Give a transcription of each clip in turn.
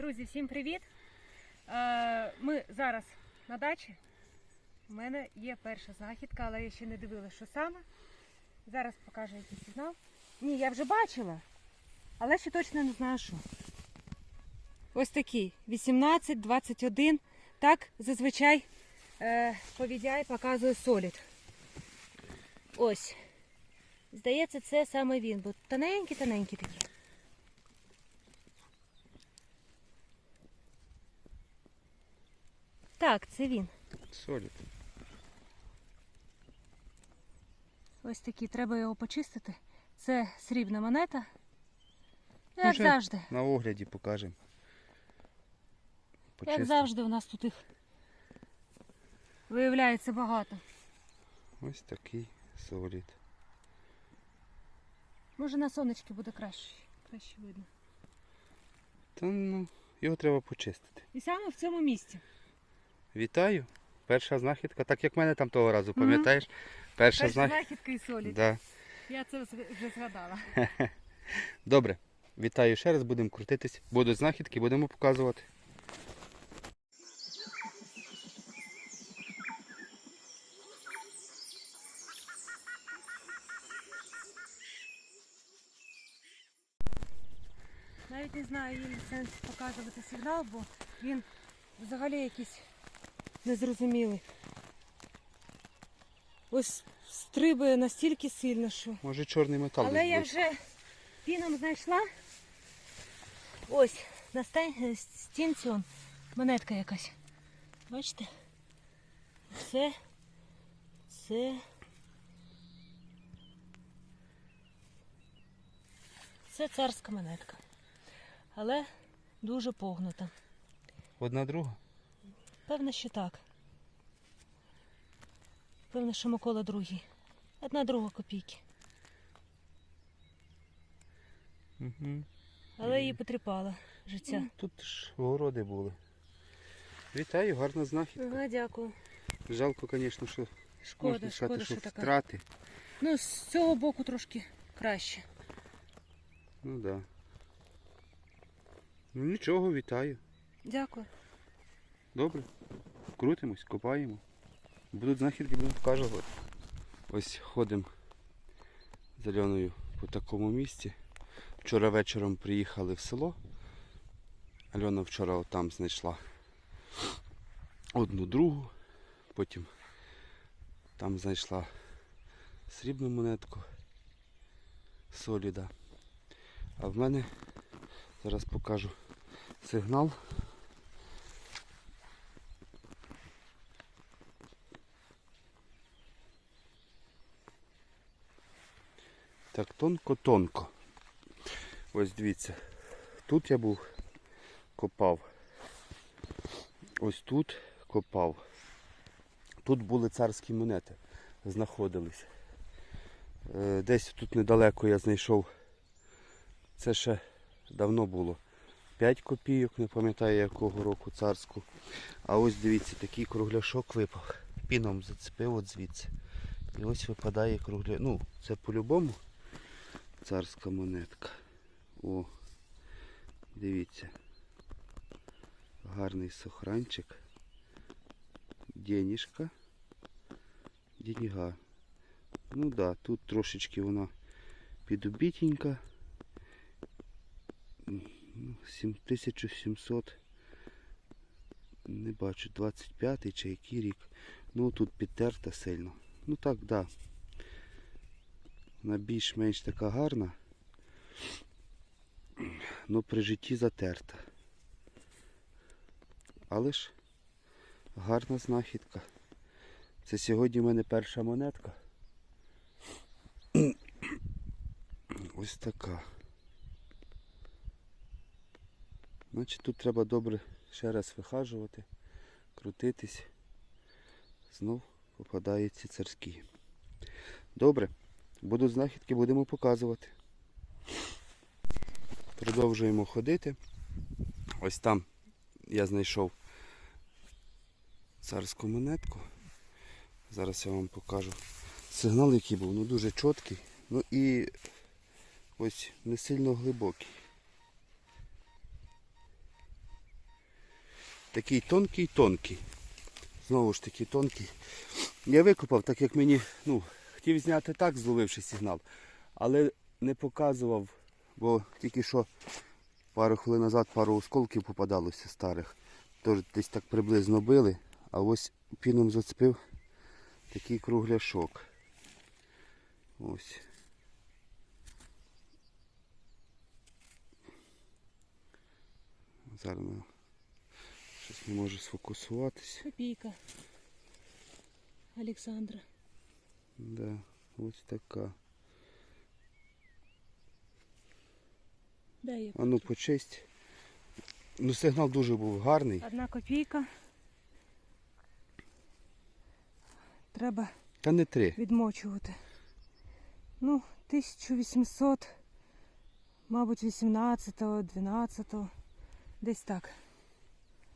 Друзі, всім привіт! Е, Ми зараз на дачі. У мене є перша знахідка, але я ще не дивилася, що саме. Зараз покажу якийсь сигнал. Ні, я вже бачила, але ще точно не знаю, що. Ось такий 18-21. Так зазвичай е, повідяй показує солід. Ось. Здається, це саме він, бо тоненький-тоненький такий. Так, це він. Солід. Ось такий. Треба його почистити. Це срібна монета. Як вже завжди. На огляді покажемо. Як завжди у нас тут їх виявляється багато. Ось такий солід. Може на сонечки буде краще. Краще видно. Та ну, його треба почистити. І саме в цьому місці. Вітаю. Перша знахідка, так як в мене там того разу, пам'ятаєш? Перша Перша знахідка. і солід. Да. Я це вже згадала. Добре. Вітаю ще раз, будемо крутитись. Будуть знахідки, будемо показувати. Навіть не знаю, є сенс показувати сигнал, бо він взагалі якийсь незрозумілий. Ось стрибує настільки сильно, що. Може чорний метал. Але я вже піном знайшла. Ось, на стінці он, монетка якась. Бачите? Це. Це. Це царська монетка. Але дуже погнута. Одна друга. Певно, що так. Певно, що Микола другий. Одна друга копійки. Угу. Але її потріпала життя. Тут ж городи були. Вітаю, гарна знахідка. Ага, дякую. Жалко, звісно, що Шкода, можна шкода, сказати, що що така. втрати. Ну, з цього боку трошки краще. Ну так. Да. Ну нічого, вітаю. Дякую. Добре. Крутимось, копаємо. Будуть знахідки, будемо показувати. Ось ходимо з Альоною по такому місці. Вчора вечором приїхали в село. Альона вчора там знайшла одну другу, потім там знайшла срібну монетку соліда. А в мене зараз покажу сигнал. Так, тонко-тонко. Ось дивіться. Тут я був, копав. Ось тут копав. Тут були царські монети, знаходились. Е, Десь тут недалеко я знайшов. Це ще давно було. 5 копійок, не пам'ятаю якого року царську. А ось дивіться, такий кругляшок випав. Піном зацепив от звідси. І ось випадає кругля. Ну, це по-любому царська монетка. О, дивіться. Гарний сохранчик. Денежка. Деньга. Ну да, тут трошечки вона підубітенька. Ну, 7700. Не бачу, 25 чи який рік. Ну тут підтерта сильно. Ну так, да. Вона більш-менш така гарна. Ну при житті затерта. Але ж гарна знахідка. Це сьогодні в мене перша монетка. Ось така. Значить тут треба добре ще раз вихажувати, крутитись. Знов попадаються царські. Добре, будуть знахідки, будемо показувати. Продовжуємо ходити. Ось там я знайшов царську монетку. Зараз я вам покажу. Сигнал, який був, ну дуже чіткий. Ну і ось не сильно глибокий. Такий тонкий-тонкий. Знову ж таки тонкий. Я викопав, так як мені, ну, хотів зняти так, зловивши сигнал, але не показував, бо тільки що пару хвилин назад пару осколків попадалося старих. Тож десь так приблизно били, а ось піном зацепив такий кругляшок. Ось. Зараз щось не можу сфокусуватись. Копійка. Олександра. Да, ось така. Дай я. А ну почесть. Ну сигнал дуже був гарний. Одна копійка. Треба Та не три. відмочувати. Ну, 1800, мабуть, 18-го, 12-го. Десь так.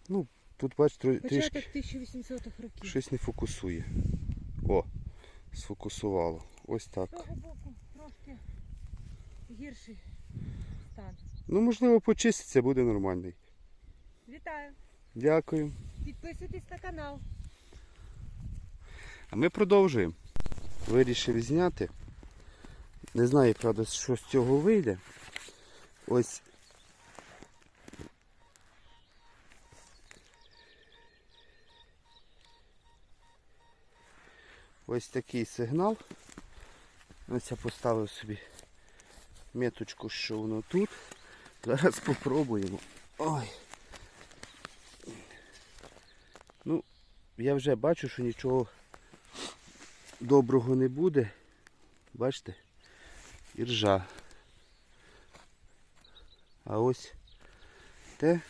Ну, Тут бач тро- Початок трішки 1800-х років. щось не фокусує. О, сфокусувало. Ось так. З того боку трошки гірший стан. Ну можливо почиститься, буде нормальний. Вітаю! Дякую. Підписуйтесь на канал. А ми продовжуємо. Вирішив зняти. Не знаю, правда, що з цього вийде. Ось. Ось такий сигнал. Ось я поставив собі меточку, що воно тут. Зараз спробуємо. Ой. Ну, я вже бачу, що нічого доброго не буде. Бачите? Іржа. А ось те,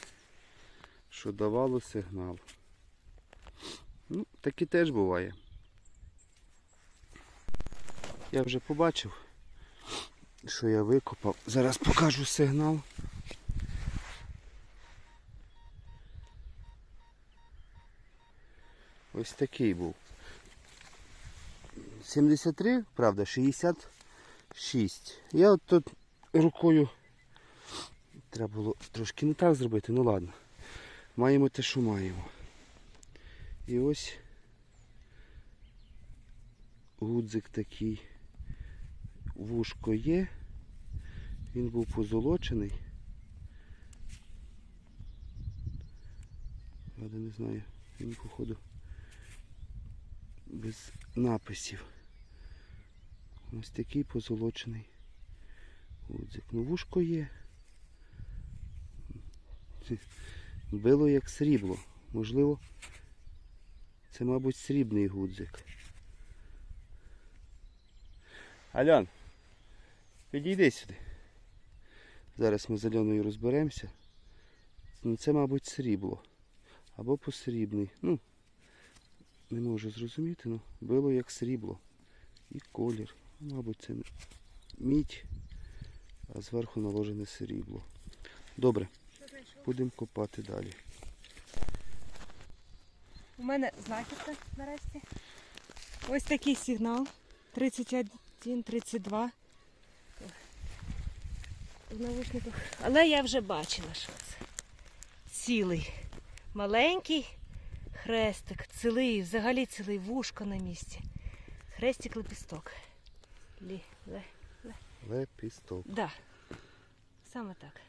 що давало сигнал. Ну, таке теж буває. Я вже побачив, що я викопав. Зараз покажу сигнал. Ось такий був. 73, правда, 66. Я от тут рукою треба було трошки не так зробити, ну ладно. Маємо те, що маємо. І ось гудзик такий. Вушко є. Він був позолочений. Правда, не знаю. Він, походу, без написів. Ось такий позолочений гудзик. Ну, вушко є. Било як срібло. Можливо, це, мабуть, срібний гудзик. Альон, підійди сюди. Зараз ми з Альоною розберемося. Ну, Це, мабуть, срібло. Або посрібний. Ну, не можу зрозуміти, але било як срібло. І колір. Мабуть, це мідь, а зверху наложене срібло. Добре, будемо копати далі. У мене знахідка нарешті. Ось такий сигнал. 31, 32. В навушниках. Але я вже бачила, що це. Цілий. Маленький хрестик, цілий, взагалі цілий вушко на місці. Хрестик лепісток. Лі, ле. Лепісток. Да. Саме так.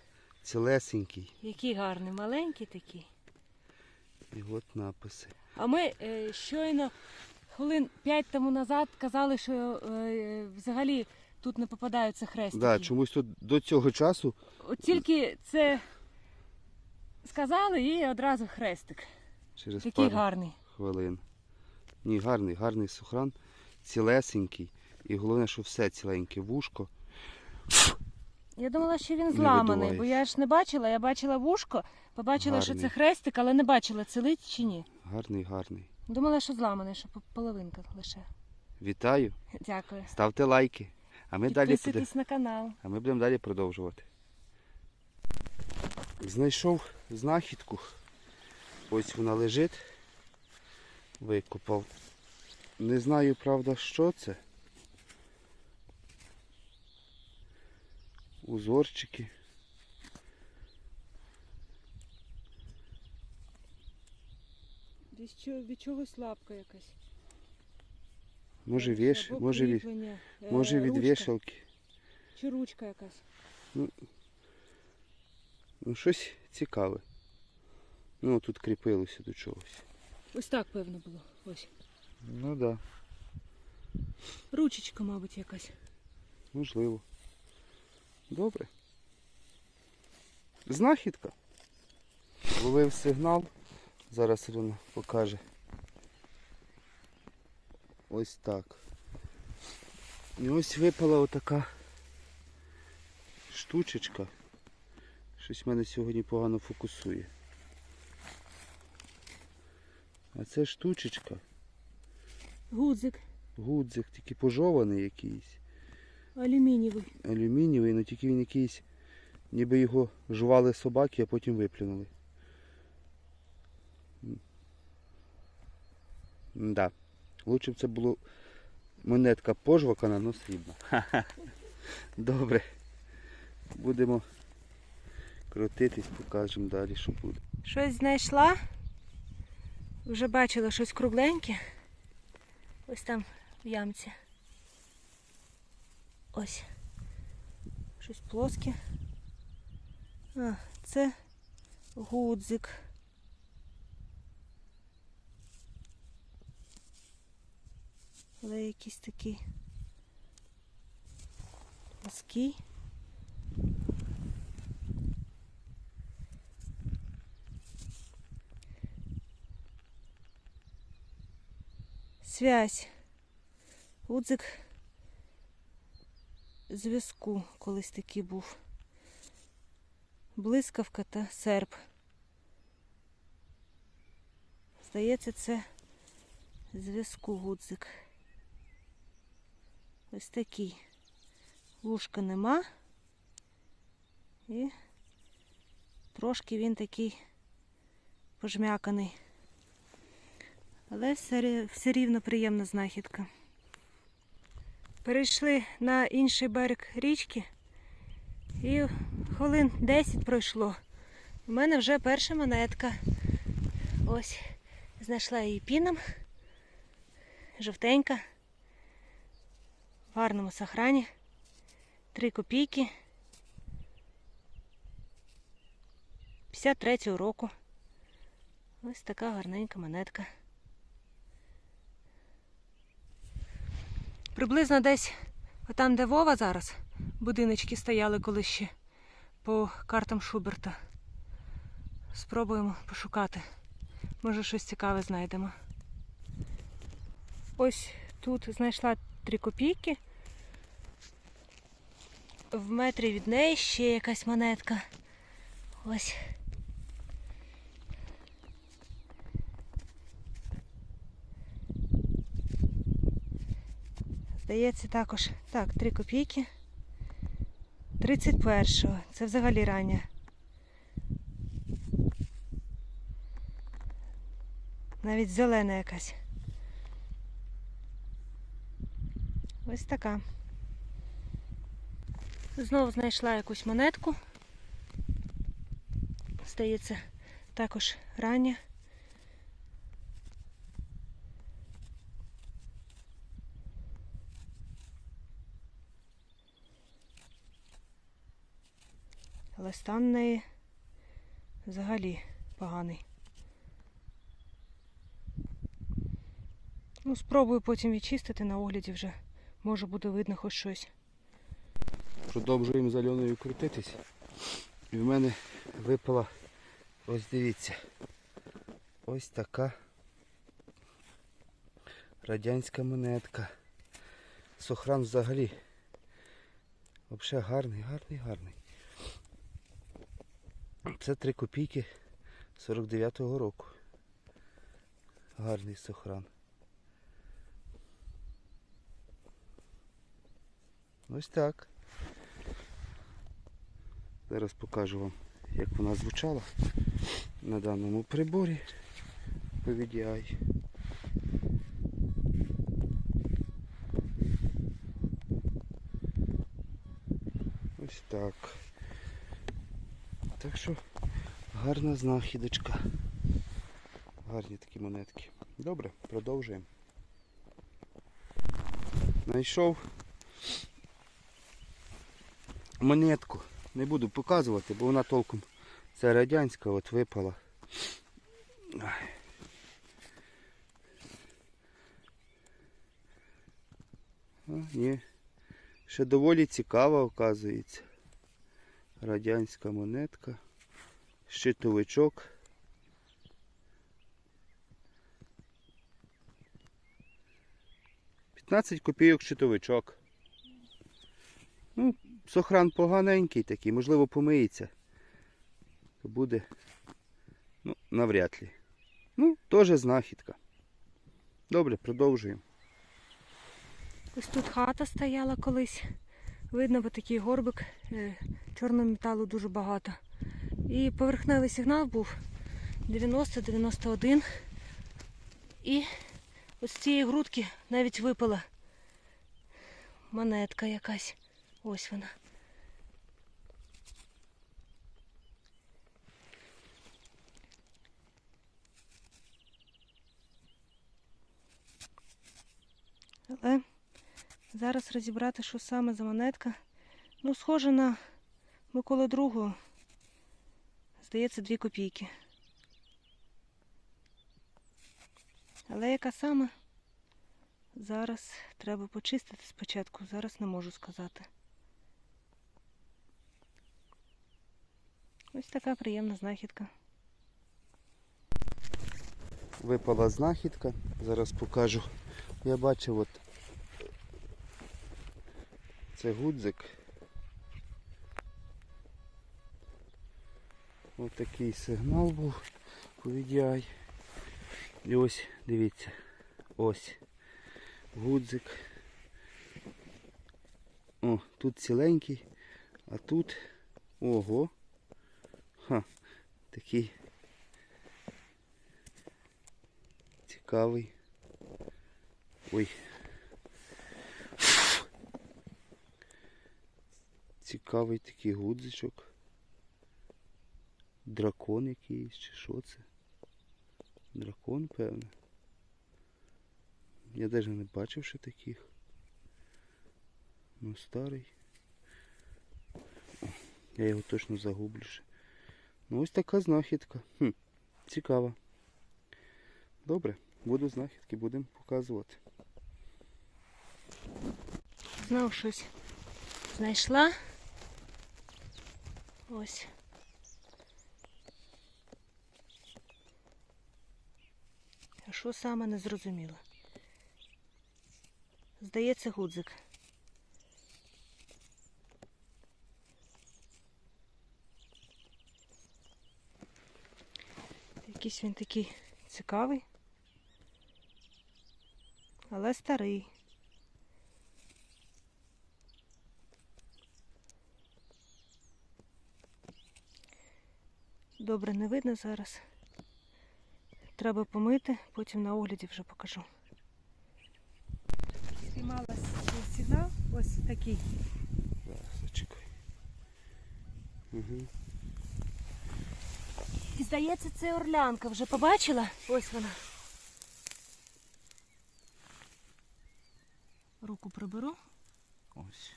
Цілесенький. Який гарний, маленький такий. І от написи. А ми е, щойно хвилин п'ять тому назад казали, що е, взагалі тут не попадаються хрестики. Да, чомусь тут до цього часу От тільки це сказали і одразу хрестик. через Такий пару гарний. хвилин. Ні, гарний, гарний сухран, цілесенький. І головне, що все ціленьке вушко. Я думала, що він зламаний, бо я ж не бачила. Я бачила вушко, побачила, що це хрестик, але не бачила, цілить чи ні. Гарний, гарний. Думала, що зламаний, що половинка лише. Вітаю, Дякую. ставте лайки. А ми далі буде. На канал. А ми будемо далі продовжувати. Знайшов знахідку. Ось вона лежить. Викопав. Не знаю, правда, що це. Узорчики. Десь від чогось лапка якась. Може, Або віш, може, від, кріплення, е, може від ручка. вішалки. Чи ручка якась. Ну, щось цікаве. Ну, тут кріпилося до чогось. Ось так, певно, було. Ось. Ну так, да, Ручечка, мабуть, якась. можливо. Добре. Знахідка. Ловив сигнал. Зараз Ірина покаже. Ось так. І ось випала отака штучечка. Щось мене сьогодні погано фокусує. А це штучечка, Гудзик гудзик, тільки пожований якийсь. алюмінієвий. алюмінієвий, але тільки він якийсь, ніби його жували собаки, а потім виплюнули. Да. Лучше б це було монетка пожвакана, але срібна. Добре. Будемо крутитись, покажемо далі, що буде. Щось знайшла. Вже бачила щось кругленьке. Ось там в ямці. Ось. Щось плоске. А, це гудзик. Але якийсь такий плоский. Связь. Гудзик зв'язку колись такий був. Блискавка та серп. Здається, це зв'язку гудзик. Ось такий. Вушка нема. І трошки він такий пожмяканий. Але все рівно приємна знахідка. Перейшли на інший берег річки і хвилин 10 пройшло. У мене вже перша монетка. Ось, знайшла її піном. Жовтенька. В гарному сохрані. Три копійки. 53-го року. Ось така гарненька монетка. Приблизно десь там, де Вова зараз, будиночки стояли колись ще по картам Шуберта. Спробуємо пошукати. Може щось цікаве знайдемо. Ось тут знайшла три копійки. В метрі від неї ще якась монетка. Ось. Здається, також. Так, 3 копійки. 31-го. Це взагалі рання. Навіть зелена якась. Ось така. Знову знайшла якусь монетку. Здається, також рання. Але стан неї взагалі поганий. Ну, спробую потім відчистити на огляді вже. Може буде видно хоч щось. Продовжуємо з Альоною крутитись. І в мене випала, ось дивіться, ось така радянська монетка. Сохран взагалі. Взагалі гарний, гарний, гарний. Це 3 копійки 49-го року. Гарний сохран. Ось так. Зараз покажу вам, як вона звучала на даному приборі по VDI. Ось так. Так що гарна знахідочка. гарні такі монетки. Добре, продовжуємо. Знайшов монетку. Не буду показувати, бо вона толком це радянська, от випала. А, ні. Ще доволі цікава, оказується. Радянська монетка. Щитовичок. П'ятнадцять копійок щитовичок. Ну, сохран поганенький такий, можливо, помиється. То буде. Ну, навряд ли. Ну, теж знахідка. Добре, продовжуємо. Ось тут хата стояла колись. Видно, бо такий горбик е, чорного металу дуже багато. І поверхневий сигнал був 90-91. І ось з цієї грудки навіть випала монетка якась. Ось вона. Але зараз розібрати, що саме за монетка. Ну, схоже на Микола другого. Здається, дві копійки. Але яка саме? Зараз треба почистити спочатку. Зараз не можу сказати. Ось така приємна знахідка. Випала знахідка. Зараз покажу. Я бачив от це гудзик. Ось такий сигнал був по VDI. І ось, дивіться, ось гудзик. О, тут ціленький, а тут ого. Такий цікавий. Ой. Цікавий такий гудзичок. Дракон якийсь, чи що це? Дракон, певне. Я навіть не бачив ще таких. Ну, старий. Я його точно загублю ще. Ну ось така знахідка. Хм, цікава. Добре, буду знахідки, будемо показувати. Знову щось знайшла. Ось. А що саме не зрозуміло? Здається, гудзик. Якийсь він такий цікавий, але старий. Добре, не видно зараз. Треба помити, потім на огляді вже покажу. Знімала сигнал ось такий. Зараз зачекай. Угу. Здається, це орлянка. Вже побачила? Ось вона. Руку приберу. Ось.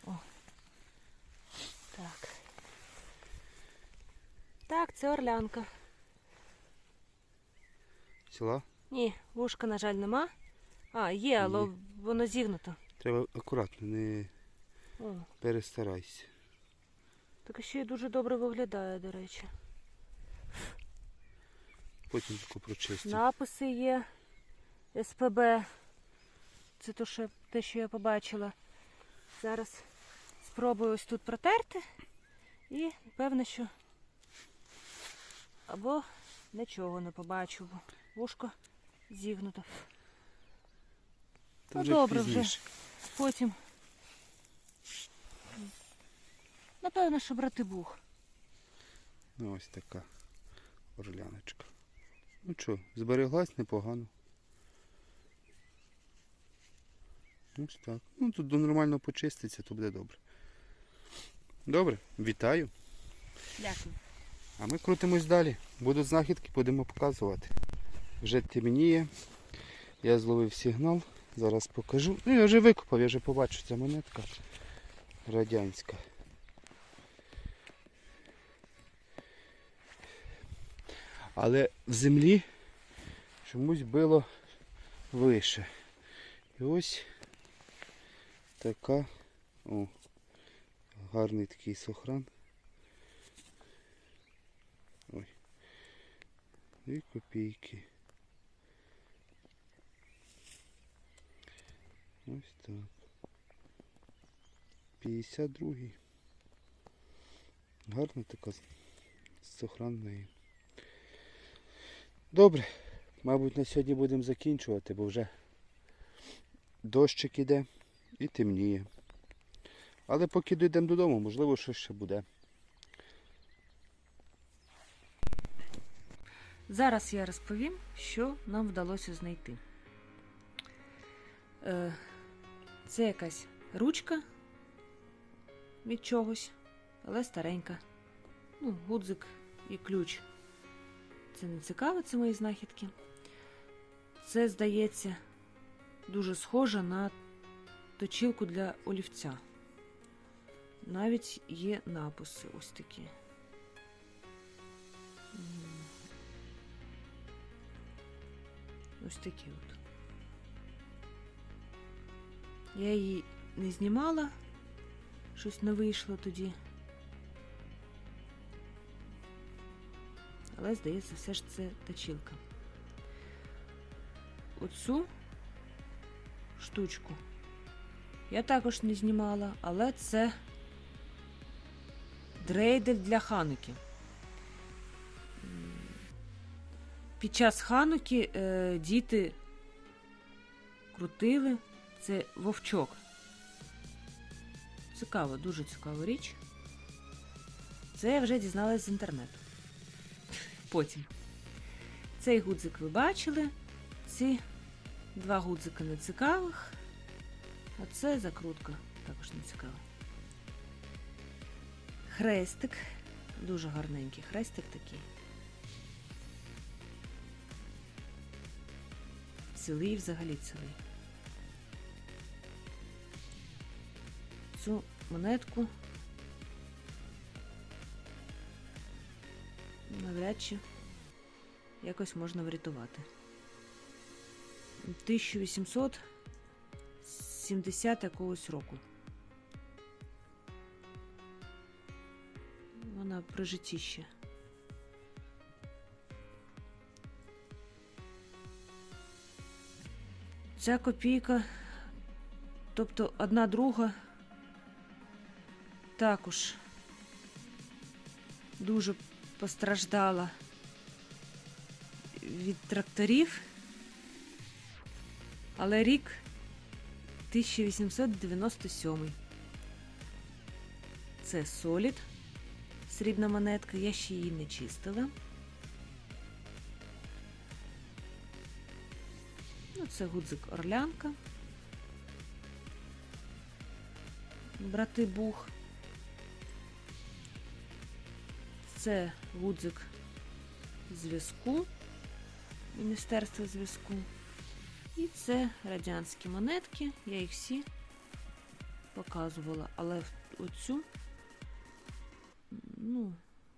Так. Так, це орлянка. Ціла? Ні, вушка, на жаль, нема. А, є, але Ні. воно зігнуто. Треба акуратно, не О, перестарайся. так ще й дуже добре виглядає, до речі. Потім таку прочистимо. Написи є СПБ. Це то, що, те, що я побачила. Зараз спробую ось тут протерти. І певно, що або нічого не побачу, бо вушко зігнуто. Та ну, вже добре вже. Потім. Напевно, що брати бух. Ну ось така орляночка. Ну що, збереглась непогано. Ось так. Ну тут до нормально почиститься, то буде добре. Добре, вітаю. Дякую. А ми крутимось далі. Будуть знахідки, будемо показувати. Вже темніє. Я зловив сигнал. Зараз покажу. Ну, я вже викопав, я вже побачу, ця монетка радянська. Але в землі чомусь було вище. І ось така, о, гарний такий сохран. Ой. Дві копійки. Ось так. 52-й. Гарна така сохранна. Добре. Мабуть, на сьогодні будемо закінчувати, бо вже дощик іде і темніє. Але поки дійдемо додому, можливо, щось ще буде. Зараз я розповім, що нам вдалося знайти. Е, Це якась ручка від чогось, але старенька. Ну, гудзик і ключ. Це не цікаво, це мої знахідки. Це, здається, дуже схоже на точилку для олівця. Навіть є написи ось такі. Ось такі от. Я її не знімала, щось не вийшло тоді. Але, здається, все ж це точилка. Оцю штучку я також не знімала, але це дрейдель для хануки. Під час хануки е, діти крутили це вовчок. Цікаво, дуже цікава річ. Це я вже дізналась з інтернету. Потім. Цей гудзик ви бачили. Ці два гудзика не цікавих. А це закрутка також не цікава. Хрестик. Дуже гарненький хрестик такий. Цілий взагалі цілий. Цю монетку навряд чи якось можна врятувати. 1870 якогось року. Вона при житті ще. Ця копійка, тобто одна друга, також дуже постраждала від тракторів, але рік 1897. Це солід, срібна монетка, я ще її не чистила. Ну, це гудзик Орлянка. Брати Бух. Це гудзик зв'язку Міністерства зв'язку. І це радянські монетки. Я їх всі показувала, але оцю, ну,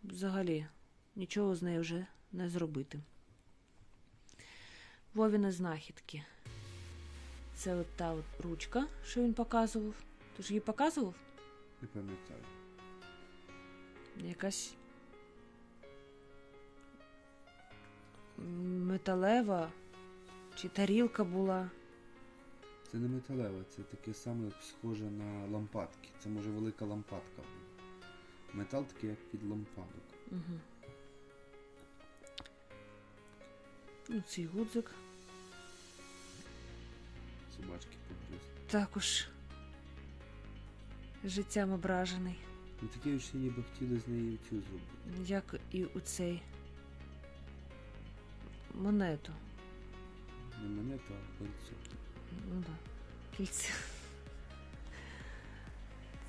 взагалі, нічого з нею вже не зробити. Вовіни знахідки. Це от та от ручка, що він показував. Ти ж її показував? Не пам'ятаю. Якась металева чи тарілка була. Це не металева, це таке саме схоже на лампадки. Це може велика лампадка. була. Метал такий, як під лампадок. Угу. Ну, цей гудзик Собачки погризли. також життям ображений, Ну таке ж ніби хотіли з неї цю зробити. як і у цей монету. Не монету, а кольцо. Ну да, кільце.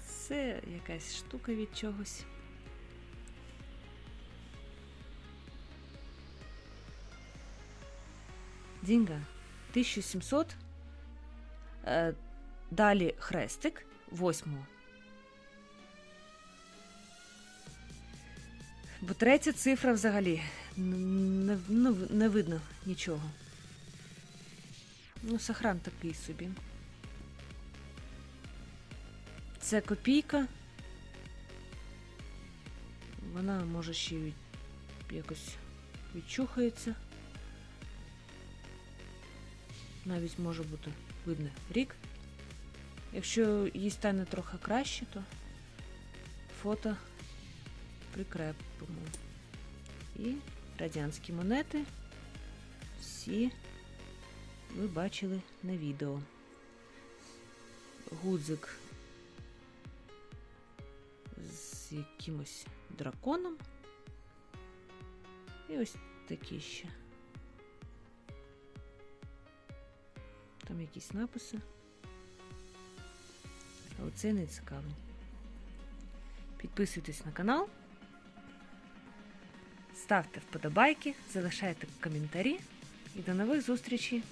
Це якась штука від чогось. Дінга 1700. Е, далі хрестик восьмого. Бо третя цифра взагалі не, не, не видно нічого. Ну, сохран такий собі. Це копійка. Вона може ще від... якось відчухається. Навіть може бути видно рік. Якщо їй стане трохи краще, то фото прикрепимо. І радянські монети всі ви бачили на відео. Гудзик з якимось драконом. І ось такі ще. Там якісь написи. А оце не цікавий. Підписуйтесь на канал. Ставте вподобайки, залишайте коментарі і до нових зустрічей!